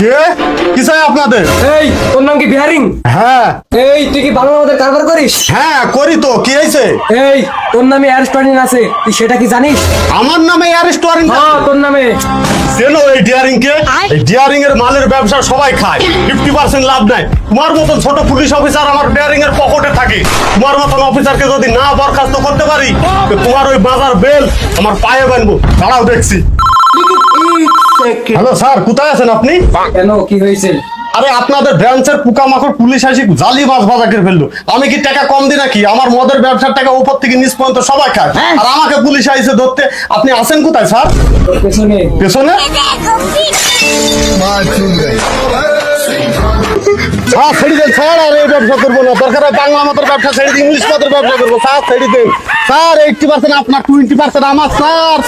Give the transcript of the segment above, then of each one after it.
কে? কি চাই আপনাদের? এই তোর নাম কি বিহারিং? হ্যাঁ। এই তুই কি ভালো আমাদের কারবার করিস? হ্যাঁ করি তো কি হয়েছে? এই তোর নামে অ্যারেস্টমেন্ট আছে তুই সেটা কি জানিস? আমার নামে রেস্টুরেন্ট হ্যাঁ তোর নামে। চেনো এই ডিয়ারিং কে এই ডিয়ারিং এর মালের ব্যবসা সবাই খায়। ফিফটি পার্সেন্ট লাভ নাই। তোমার মতন ছোট পুলিশ অফিসার আমার ডিয়ারিং এর পকেটে থাকে। তোমার মতন অফিসারকে যদি না বরখাস্ত করতে পারি তোমার ওই বাজার বেল আমার পায়ে বানবো দাঁড়াও দেখছি। হ্যালো স্যার কোথায় আছেন আপনি? কেন কি হয়েছে? আরে আপনাদের ব্রাঞ্চের পোকামাকড় পুলিশ আসি জালি মাছ বাজা করে ফেলল। আমি কি টাকা কম দিই নাকি? আমার মদের ব্যবসার টাকা উপর থেকে নিচ পর্যন্ত সবাই খায়। আর আমাকে পুলিশ আইসে ধরতে আপনি আছেন কোথায় স্যার পেছনে। পেছনে? স্যার ছেড়ে দেন স্যার আর এই ব্যবসা করব না। দরকার হয় বাংলা মতের ব্যবসা ছেড়ে ইংলিশ মতের ব্যবসা করব। স্যার ছেড়ে দেন। স্যার এইটটি পার্সেন্ট আপনার টোয়েন্টি পার্সেন্ট আমার স্যার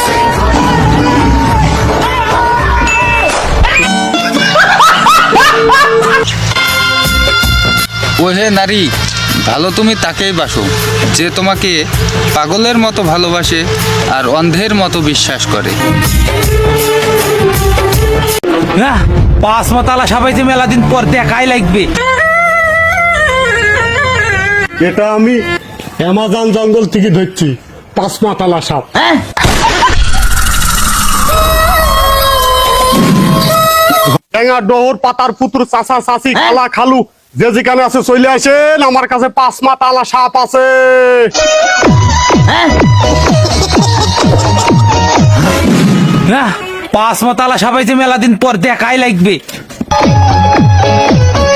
ওহে নারী ভালো তুমি তাকেই বাসো যে তোমাকে পাগলের মতো ভালোবাসে আর অন্ধের মতো বিশ্বাস করে। না পাঁচ মাতালা সাবাইতে মেলা দিন পর দেখাই লাগবে। এটা আমি অ্যামাজন জঙ্গল থেকে ধরছি পাঁচ মাতালা সাপ। ঠ্যাঙা ডোহর পাতার পুতুর চাষা চাষি খালা খালু যে যেখানে আছে চলে আসেন। আমার কাছে পাঁচ মাতালা সাপ আছে। না পাঁচ মাতালা সাবাইতে মেলা দিন পর দেখাই লাগবে।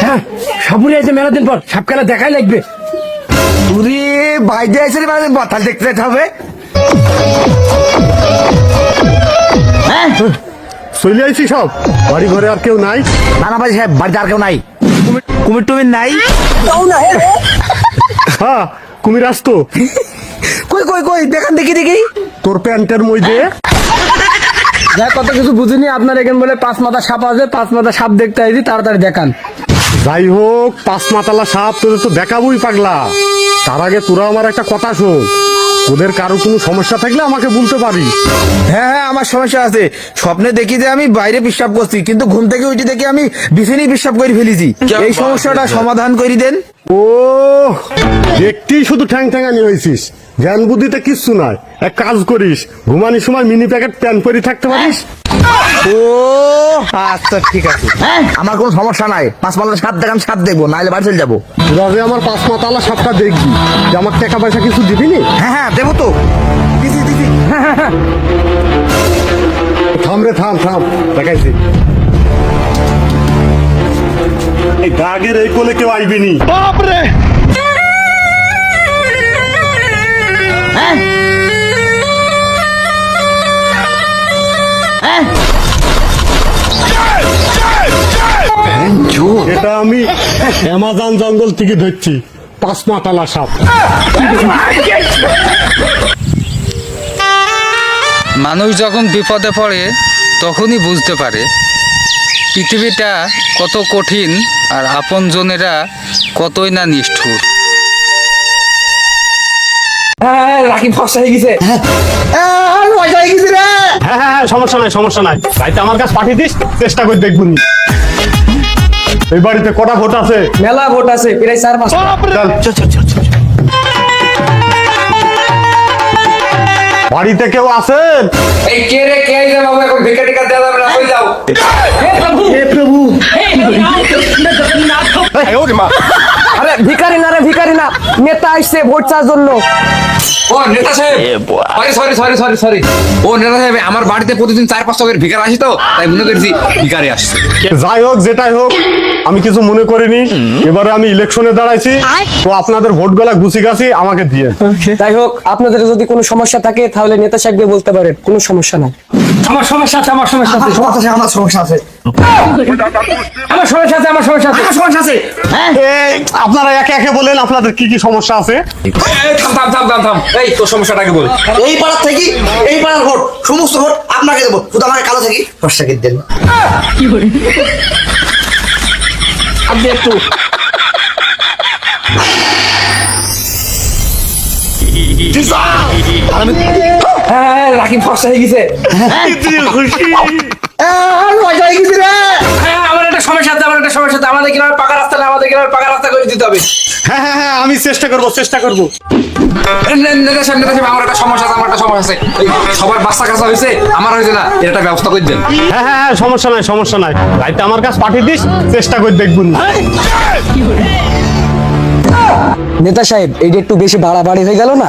হ্যাঁ সাপুরে আছে মেলা দিন পর। সাপ খেলা দেখাই লাগবে। উরে বাইরে এসে মানে মাথা দেখতে হবে। চলে আইছি সব। বাড়ি ঘরে আর কেউ নাই। নানা ভাই সাহেব বাড়িতে আর কেউ নাই। কুমির টুমির নাই। হ্যাঁ কুমির আসতো। কই কই কই দেখান দেখি দেখি। তোর প্যান্টের মধ্যে যা কত কিছু বুঝিনি। আপনার এখানে বলে পাঁচ মাথা সাপ আছে পাঁচ মাথা সাপ দেখতে আইছি তাড়াতাড়ি দেখান। যাই হোক পাঁচ মাতালা সাপ তোদের তো দেখাবই পাগলা। তার আগে তোরা আমার একটা কথা শোন। তোদের কারও কোনো সমস্যা থাকলে আমাকে বলতে পারি। হ্যাঁ হ্যাঁ আমার সমস্যা আছে। স্বপ্নে দেখি যে আমি বাইরে পেশাব করছি কিন্তু ঘুম থেকে উঠে দেখি আমি বিছানি পেশাব করে ফেলেছি। এই সমস্যাটা সমাধান করে দেন। ও একটি শুধু ঠ্যাং ঠ্যাঙানি হয়েছিস। জ্ঞান বুদ্ধিতে কিচ্ছু নয় এক কাজ করিস ঘুমানির সময় মিনি প্যাকেট প্যান পরি থাকতে পারিস? ও আচ্ছা ঠিক আছে। আমার কোনো সমস্যা নাই। পাঁচ পাল্লা সাত দেখান সাত দেখব নাহলে বাড়ি চলে যাব। তোরা আমার পাঁচ মাতালা সাপটা দেখবি। যে আমার টাকা পয়সা কিছু দিবি নি? হ্যাঁ হ্যাঁ দেবো তো। দিদি দিদি থাম রে থাম থাম। দেখাইছি। এই দাগের এই কোলে কেউ আইবি নি? এটা আমি অ্যামাজন জঙ্গল থেকে ধরছি। পাঁচ মাতালা সাপ। মানুষ যখন বিপদে পড়ে তখনই বুঝতে পারে পৃথিবীটা কত কঠিন আর আপনজনেরা কতই না নিষ্ঠুর। হ্যাঁ ফসা হয়ে গেছে। হয়ে। গেছি রে। হ্যাঁ হ্যাঁ হ্যাঁ সমস্যা নাই সমস্যা নাই। রাইতে আমার কাছে পাঠিয়ে দিস চেষ্টা করে দেখবুন এই বাড়িতে কটা ভোট আছে? মেলা ভোট আছে প্রায় চার পাঁচ চল। বাড়িতে কেউ আছেন এই কে রে কে আইছে বাবু এখন ভিক্ষা টিকা দেওয়া যাবে না? হয়ে যাও? আরে ভিখারি না রে ভিখারি না। নেতা আসছে ভোট চার জন্য। ও নেতা সাহেব! Sorry sorry sorry sorry sorry ও নেতা সাহেব আমার বাড়িতে প্রতিদিন চার পাঁচশো করে ভিকার আসি তো? তাই মনে করেছি ভিকারে আসছে। যাই হোক যেটাই হোক আমি কিছু মনে করিনি। এবারে আমি ইলেকশনে দাঁড়াইছি। তো আপনাদের ভোটগুলা গুছি গাছি আমাকে দিয়ে। যাই হোক আপনাদের যদি কোনো সমস্যা থাকে তাহলে নেতা সাহেবকে বলতে পারেন কোনো সমস্যা নাই। আমার সমস্যা আছে আমার সমস্যা আছে। সমস্যা আছে আমার সমস্যা আছে। আমার সমস্যা আছে আমার সমস্যা আছে। সমস্যা আছে। আপনারা একে একে বলেন আপনাদের কি কি সমস্যা আছে? এই, থাম থাম থাম থাম থাম। এই তোর সমস্যাটাকে বল। এই পাড়ার থেকে এই পাড়ার ভোট সমস্ত ভোট আপনাকে দেবো। শুধু আমাকে কালো থাকি দশ টাকা দেন আপনি একটু হ্যাঁ রাখি ফসা হয়ে গেছে। মজা হয়ে গেছি রে। হ্যাঁ সমস্যা আছে আমার একটা সমস্যা আমাদের গ্রামে পাকা রাস্তা না আমাদের গ্রামে পাকা রাস্তা করে দিতে হবে? হ্যাঁ হ্যাঁ হ্যাঁ আমি চেষ্টা করব চেষ্টা করব। নেতা সাহেব নেতা সাহেব আমার একটা সমস্যা আছে আমার একটা সমস্যা আছে। এই সবার বাচ্চা কাছে হয়েছে আমার হয়েছে না একটা ব্যবস্থা করে দেন। হ্যাঁ হ্যাঁ হ্যাঁ সমস্যা নাই সমস্যা নাই। রাইতে আমার কাছে পাঠিয়ে দিস চেষ্টা করে দেখবুন নেতা সাহেব এইটা একটু বেশি বাড়াবাড়ি হয়ে গেল না?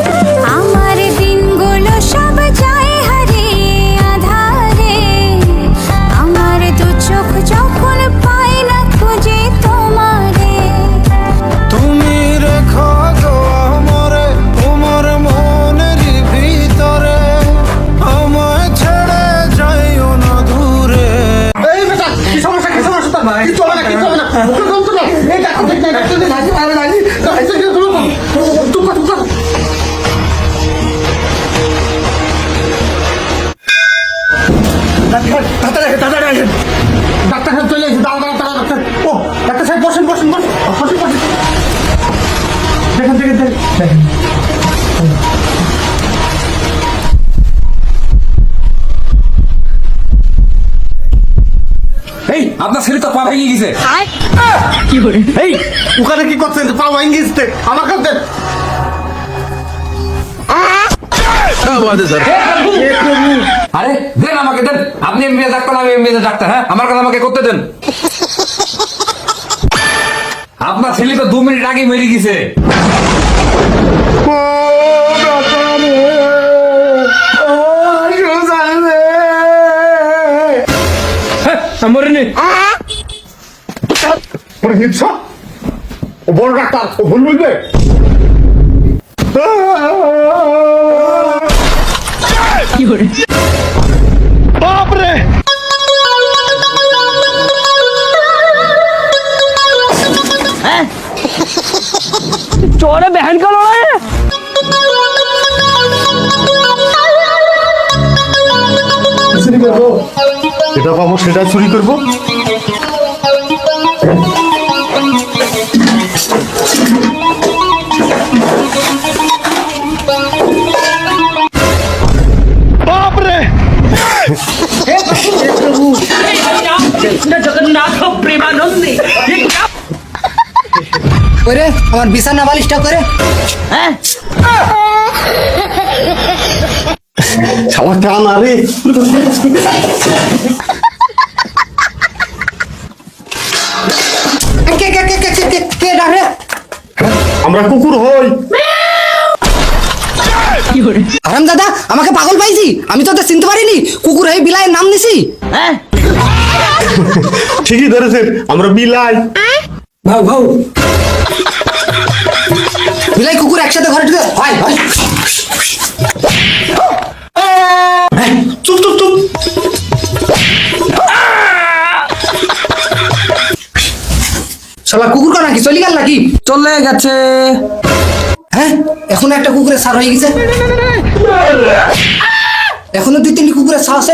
এই আপনার ছেলে তো পা ভেঙে গেছে। এই ওখানে কি করছেন? পা ভাঙ্গি গেছে। আমার কাছে আরে দেন আমাকে দেন। আপনি এমবিএস ডাক্তার আমি এমবিএস ডাক্তার হ্যাঁ? আমার কাছে আমাকে করতে দেন। আপনার ছেলে তো দু মিনিট আগে মেরে গেছে। ওরে হিংসা? ও বড় ডাক্তার ও ভুল বুঝবে বাপরে! চোরে বেহেন কেন এটা পাবো সেটা চুরি করব। করে আমার বিছানা বালিশটা করে। শালা কান আরে। কে কে কে কে কে কে কে ডাকে আমরা কুকুর হই। আরাম দাদা আমাকে পাগল পাইছি? আমি তো চিনতে পারিনি। কুকুর হয়ে বিলাইয়ের নাম নিছি। ঠিকই ধরেছেন আমরা বিলাই। ভাউ ভাউ। বিলাই কুকুর একসাথে ঘরে ঢুকে হয় হয় চুপ চুপ চুপ। শালা কুকুর কর নাকি? চলে গেল নাকি? চলে গেছে। হ্যাঁ এখন একটা কুকুরের সার হয়ে গেছে। এখনও দুই তিনটি কুকুরের সার আছে।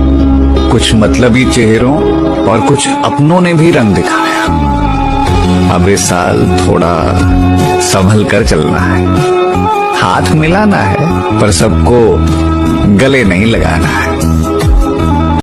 कुछ मतलबी चेहरों और कुछ अपनों ने भी रंग दिखाया। अब इस साल थोड़ा संभल कर चलना है। हाथ मिलाना है, पर सबको गले नहीं लगाना है।